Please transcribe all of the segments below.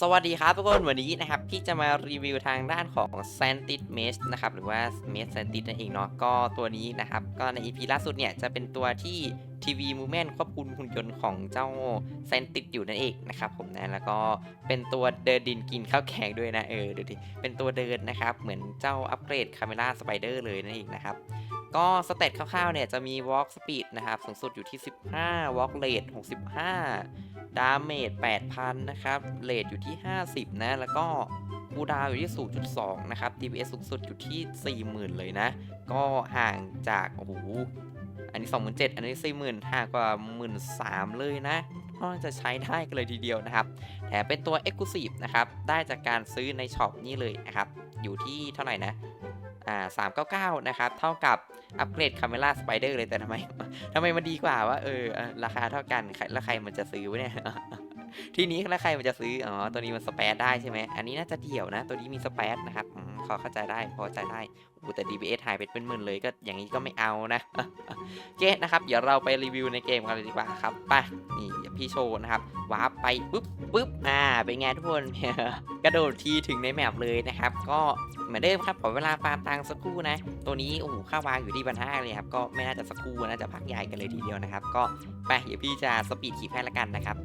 สวัสดีครับทุกคนวันนี้นะครับพี่จะมารีวิวทางด้านของ s a n t i s Mesh นะครับหรือว่า Mesh s a n t i s นั่นเองเนาะก็ตัวนี้นะครับก็ใน EP ล่าสุดเนี่ยจะเป็นตัวที่ทีวีมูเมนควบคุมหุ่นยนต์ของเจ้า s a n t i s อยู่นั่นเองนะครับผมนะแล้วก็เป็นตัวเดินดินกินข้าวแข็งด้วยนะเออดูดิเป็นตัวเดินนะครับเหมือนเจ้าอัปเกรดคาเมล่าสไปเดอร์เลยนั่นเองนะครับ ก็สเตตคร่าวๆเนี่ยจะมี Walk Speed นะครับ สูงสุดอยู่ที่ 15 Walk Rate 65ดาเมจ8,000 นะครับเรทอยู่ที่ 50 นะ แล้วก็คูดาวอยู่ที่ 0.2 นะครับ DPS สูงสุดอยู่ที่ 40,000 เลยนะ ก็ห่างจาก โอ้โห อันนี้ 27,000 อันนี้ 40,000 ห่างกว่า 13,000 เลยนะก็จะใช้ได้กันเลยทีเดียวนะครับ แถมเป็นตัว Exclusive นะครับ ได้จากการซื้อในช็อปนี่เลยนะครับ อยู่ที่เท่าไหร่นะ อ่า399 นะครับ เท่ากับอัปเกรดคาเมล่าสไปเดอร์เลยแต่ทำไมทำไมมันดีกว่าว่าเออราคาเท่ากันแล้วใครมันจะซื้อเนี่ย ทีนี้แล้วใครมันจะซื้อ อ๋อ ตัวนี้มันสเปซได้ใช่ไหม อันนี้น่าจะเดี่ยวนะ ตัวนี้มีสเปซนะครับอืมพอเข้าใจได้ พอใจได้อูแต่ DPS หายไปเป็นหมื่นเลยก็อย่างนี้ก็ไม่เอานะโอเคนะครับ เดี๋ยวเราไปรีวิวในเกมกันเลยดีกว่าครับไปนี่เดี๋ยวพี่โชว์นะครับวาร์ปไปปุ๊บปุ๊บอ่าเป็นไงทุกคนกระโดดทีถึงในแมปเลยนะครับ ก็เหมือนเดิมครับขอเวลาฟาร์มตังสักครู่นะ ตัวนี้โอ้โหค่าวางอยู่ที่พันห้าเลยครับก็ไม่น่าจะสักครู่น่าจะพักใหญ่กันเลยทีเดียวนะครับ ก็ไปเดี๋ยวพี่จะสปีดขี่แพ้ละกันนะครับ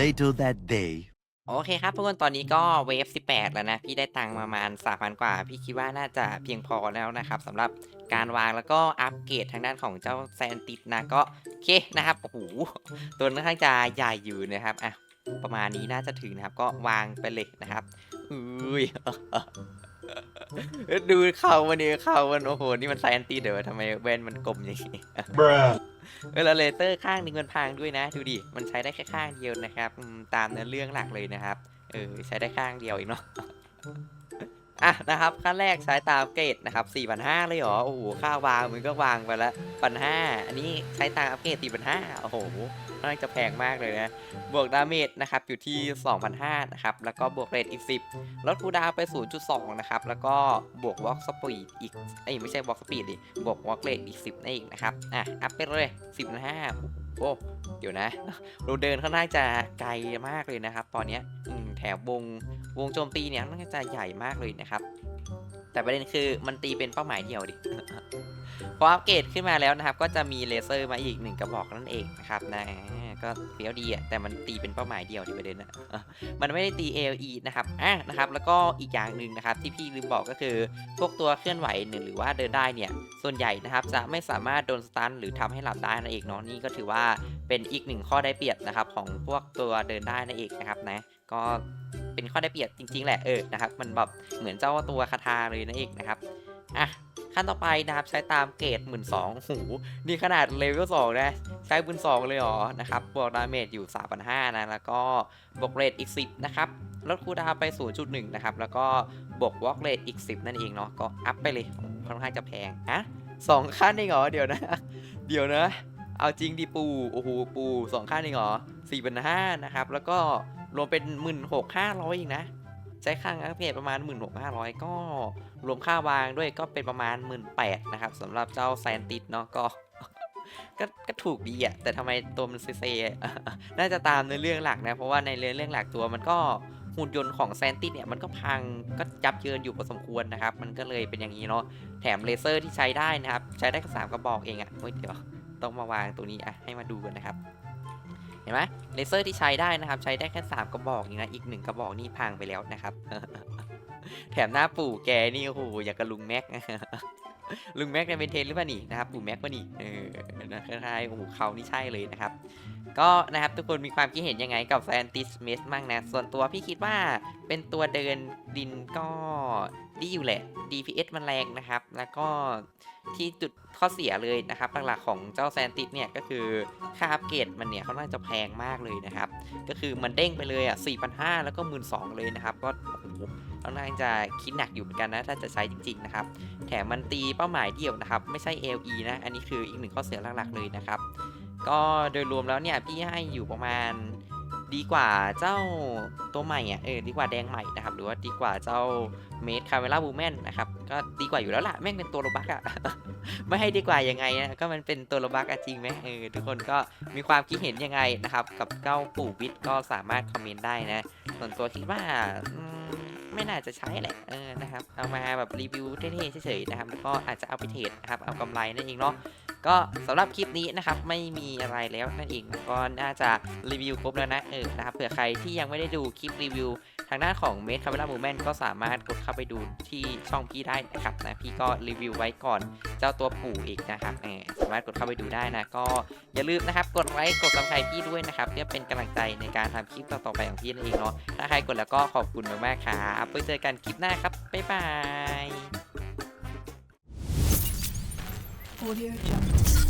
Later that day. โอเคครับทุกคนตอนนี้ก็เวฟ 18 แล้วนะ พี่ได้ตังค์ประมาณ3,000 กว่า พี่คิดว่าน่าจะเพียงพอแล้วนะครับสำหรับการวางแล้วก็อัปเกรดทางด้านของเจ้าแซนติสนะก็โอเคนะครับโอ้โหตัวค่อนข้างจะใหญ่อยู่นะครับอะประมาณนี้น่าจะถึงนะครับ ก็วางไปเลยนะครับอุ้ยดูเข่ามันนี่เข่ามันโอ้โหนี่มันแซนติสเดี๋ยวทำไมแว่นมันกลมอย่างนี้ Bruh. เออแล้วเลเตอร์ข้างหนึงมันพังด้วยนะ ดูดิ มันใช้ได้แค่ข้างเดียวนะครับ ตามเนื้อเรื่องหลักเลยนะครับ เออ ใช้ได้ข้างเดียวเองเนาะ อะนะครับขั้นแรกใช้ตามเกรดนะครับ4,500เลยเหรอโอ้โหค่าวางมันก็วางไปละพันหอันนี้ใช้ตามอัปเกรด4,500โอ้โหน่าจะแพงมากเลยนะ บวกดาเมจนะครับอยู่ที่ 2,500นะครับ แล้วก็บวกเรทอีก 10 ลดคูดาวไป 0.2 นะครับ แล้วก็บวกวอล์กสปีดอีกเอ้ยไม่ใช่วอล์กสปีดดิ บวกวอล์กเรทอีก 10นั่นเองนะครับ อะ อัพไปเลย 10.5โอ้ เดี๋ยวนะ เราเดินค่อนข้างจะไกลมากเลยนะครับ ตอนเนี้ยแถววง วงโจมตีเนี่ยค่อนข้าจะใหญ่มากเลยนะครับ แต่ประเด็นคือมันตีเป็นเป้าหมายเดียวดิพออัปเกรดขึ้นมาแล้วนะครับ ก็จะมีเลเซอร์มาอีกหนึ่งกระบอกนั่นเองนะครับนะก็เฟี้ยวดีอะแต่มันตีเป็นเป้าหมายเดียวที่ประเด็นอะมันไม่ได้ตี ALE นะครับอะนะครับ แล้วก็อีกอย่างหนึ่งนะครับ ที่พี่ลืมบอกก็คือ พวกตัวเคลื่อนไหวหนึ่งหรือว่าเดินได้เนี่ย ส่วนใหญ่นะครับจะไม่สามารถโดนสตันหรือทำให้หลับได้นั่นเองเนาะนี่ก็ถือว่าเป็นอีกหนึ่งข้อได้เปรียบนะครับของพวกตัวเดินได้นั่นเองนะครับนะก็ เป็นข้อได้เปรียบจริง ๆ แหละเออนะครับมันแบบเหมือนเจ้าตัวคาทาเลยนั่นเองนะครับอะขั้นต่อไปนะครับใช้ตามเกรดหมื่นสองหูนี่ขนาดเลเวลสองนะใช้หมื่นสองเลยเหรอนะครับบวกดาเมจอยู่3 5 0 0นะแล้วก็บวกเรทอีก10นะครับลดคูดาวไป 0.1 นะครับ แล้วก็บวกวอล์กเรทอีก 10 นั่นเองเนาะ ก็อัพไปเลย ค่อนข้างจะแพงอะสองขั้นเองเหรอ เดี๋ยวนะ เดี๋ยวนะ เอาจริงดิปู โอ้โห ปูสองขั้นเองเหรอสี่พันห้านะครับ แล้วก็ รวมเป็นหมื่นหกห้าร้อยเองนะ ใช้ค่าอัพเกรดประมาณ 1 6 5 0 0 ก็รวมค่าวางด้วยก็เป็นประมาณ 1 8ื่นนะครับสำหรับเจ้าแซนติสเนาะก็ก็ก็ถูกดีอะแต่ทำไมตัวมันเซน่าจะตามในเรื่องหลักนะ เพราะว่าในเรื่องเรื่องหลักตัวมันก็หุ่นยนต์ของแซนติสเนี่ย มันก็พังก็ยับเยินอยู่พอสมควรนะครับ มันก็เลยเป็นอย่างนี้เนาะ แถมเลเซอร์ที่ใช้ได้นะครับ ใช้ได้แค่สามกระบอกเองอะเฮ้ยเดี๋ยวต้องมาวางตัวนี้อะให้มาดูกันนะครับ ห็นไหมเลเซอร์ที่ใช้ได้นะครับ ใช้ได้แค่3กระบอกนี่นะอีก 1 กระบอกนี่พังไปแล้วนะครับ แถมหน้าปู่แกนี่โอ้โหอยากกับลุงแม็กลุงแม็กเนี่ยเป็นเทนหรือเปล่านี่นะครับปู่แม็กป่ะนี่เออนะคล้ายๆโอ้โหเขานี่ใช่เลยนะครับ ก็นะครับทุกคนมีความคิดเห็นยังไงกับแซนติสเมสมั่งนะ ส่วนตัวพี่คิดว่าเป็นตัวเดินดินก็ดีอยู่แหละ DPS มันแรงนะครับ แล้วก็ที่จุด ข้อเสียเลยนะครับหลักๆของเจ้าแซนติสเนี่ยก็คือค่าอัปเกรดมันเนี่ยค่อนข้างจะแพงมากเลยนะครับ ก็คือมันเด้งไปเลยอะ4,500 แล้วก็ 12,000 เลยนะครับ ก็โอ้โหค่อนข้างจะคิดหนักอยู่เหมือนกันนะถ้าจะใช้จริง ๆ นะครับ แถมมันตีเป้าหมายเดียวนะครับ ไม่ใช่ LE นะ อันนี้คืออีกหนึ่งข้อเสียหลักๆเลยนะครับ ก็โดยรวมแล้วเนี่ยพี่ให้อยู่ประมาณดีกว่าเจ้าตัวใหม่อะเออดีกว่าแดงใหม่นะครับ หรือว่าดีกว่าเจ้า เมดคาเมล่าบูแมนนะครับ ก็ดีกว่าอยู่แล้วล่ะ แม่งเป็นตัวโรบักอะไม่ให้ดีกว่ายังไงนะก็มันเป็นตัวโรบักอะจริงไหมเออทุกคนก็มีความคิดเห็นยังไงนะครับ กับเก้าปู่วิทย์ก็สามารถคอมเมนต์ได้นะ ส่วนตัวคิดว่าไม่น่าจะใช้แหละเออนะครับ เอามาแบบรีวิวเท่ๆเฉยๆนะครับแล้วก็อาจจะเอาไปเทรดนะครับเอากำไรนั่นเองเนาะก็สำหรับคลิปนี้นะครับไม่มีอะไรแล้วนั่นเองก็น่าจะรีวิวครบแล้วนะเออนะครับเผื่อใครที่ยังไม่ได้ดูคลิปรีวิว ทางด้านของเมดคาเมล่ามูแมนก็สามารถกดเข้าไปดูที่ช่องพี่ได้นะครับนะพี่ก็รีวิวไว้ก่อนเจ้าตัวปู่อีกนะครับเออสามารถกดเข้าไปดูได้นะ ก็อย่าลืมนะครับกดไลค์กดซับสไครต์พี่ด้วยนะครับเพื่อเป็นกำลังใจในการทำคลิปต่อๆไปของพี่นั่นเองเนาะถ้าใครกดแล้วก็ขอบคุณมากๆครับไว้เจอกันคลิปหน้าครับบ๊ายบาย Audio Jungle.